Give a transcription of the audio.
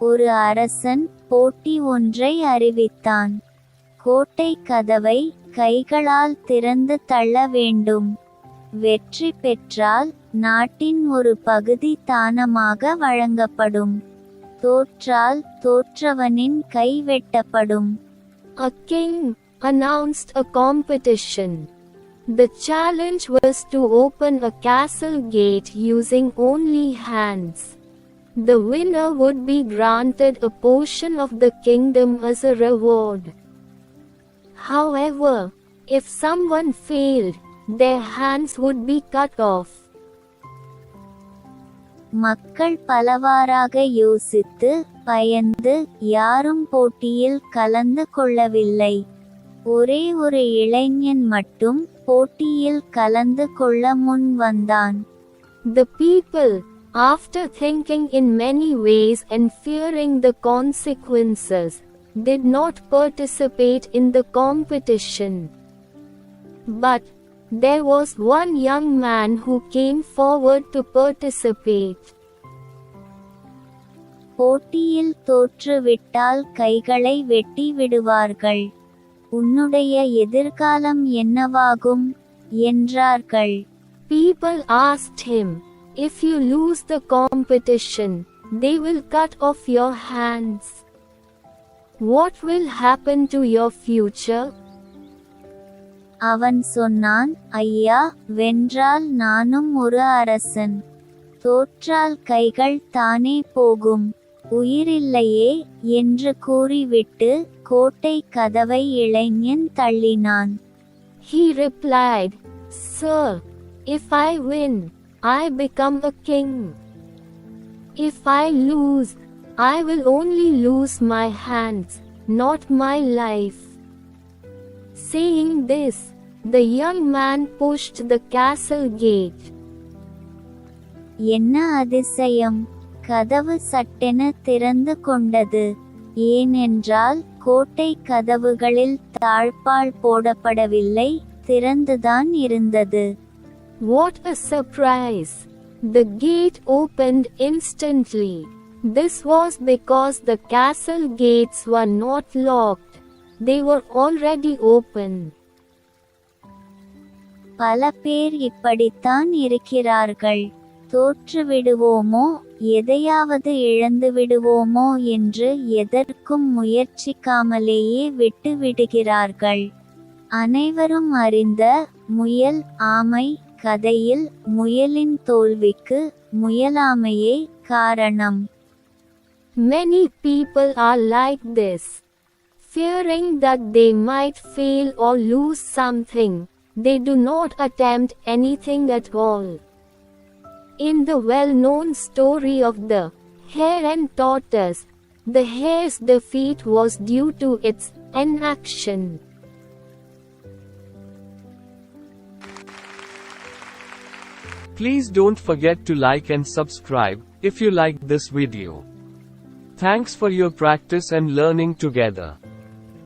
ஒரு அரசன் போட்டி ஒன்றை அறிவித்தான் கோட்டை கதவை கைகளால் திறந்து தள்ள வேண்டும் வெற்றி பெற்றால் நாட்டின் ஒரு பகுதி தானமாக வழங்கப்படும் தோற்றால் தோற்றவனின் கை வெட்டப்படும் A king announced a competition. The challenge was to open a castle gate using only hands. The winner would be granted a portion of the kingdom as a reward. However, if someone failed, their hands would be cut off. மக்கள் பலவாறாக யோசித்து பயந்து யாரும் போட்டியில் கலந்து கொள்ளவில்லை ஒரே ஒரு இளைஞன் மட்டும் போட்டியில் கலந்து கொள்ள முன் வந்தான் The people, after thinking in many ways and fearing the consequences, did not participate in the competition. But, there was one young man who came forward to participate. போட்டியில் தோற்றுவிட்டால் கைகளை வெட்டி விடுவார்கள் உன்னுடைய எதிர்காலம் என்னவாகும் என்றார்கள் People asked him, If you lose the competition, they will cut off your hands. What will happen to your future? அவன் சொன்னான் ஐயா வென்றால் நானும் ஒரு அரசன் தோற்றால் கைகள் தானே போகும் உயிரில்லையே என்று கூறிவிட்டு கோட்டை கதவை இளைஞன் தள்ளினான் He replied, Sir, if I win, I become a king. If I lose, I will only lose my hands, not my life. Saying this, the young man pushed the castle gate. என்ன அதிசயம் கதவு சட்டென திறந்து கொண்டது ஏனென்றால் கோட்டை கதவுகளில் தாழ்பால் போடப்படவில்லை திறந்துதான் இருந்தது What a surprise! The gate opened instantly. This was because the castle gates were not locked. They were already open. பல பேர் இப்படித்தான் இருக்கிறார்கள் தோற்று விடுவோமோ எதையாவது இழந்து விடுவோமோ என்று எதற்கும் முயற்சிக்காமலேயே விட்டு விடுகிறார்கள் அனைவரும் அறிந்த முயல் ஆமை கதையில் முயலின் தோல்விக்கு முயலாமையே காரணம் Many people are like this. Fearing that they might fail or lose something, they do not attempt anything at all. In the well known story of the hare and tortoise, the hare's defeat was due to its inaction. Please don't forget to like and subscribe if you like this video. Thanks for your practice and learning together.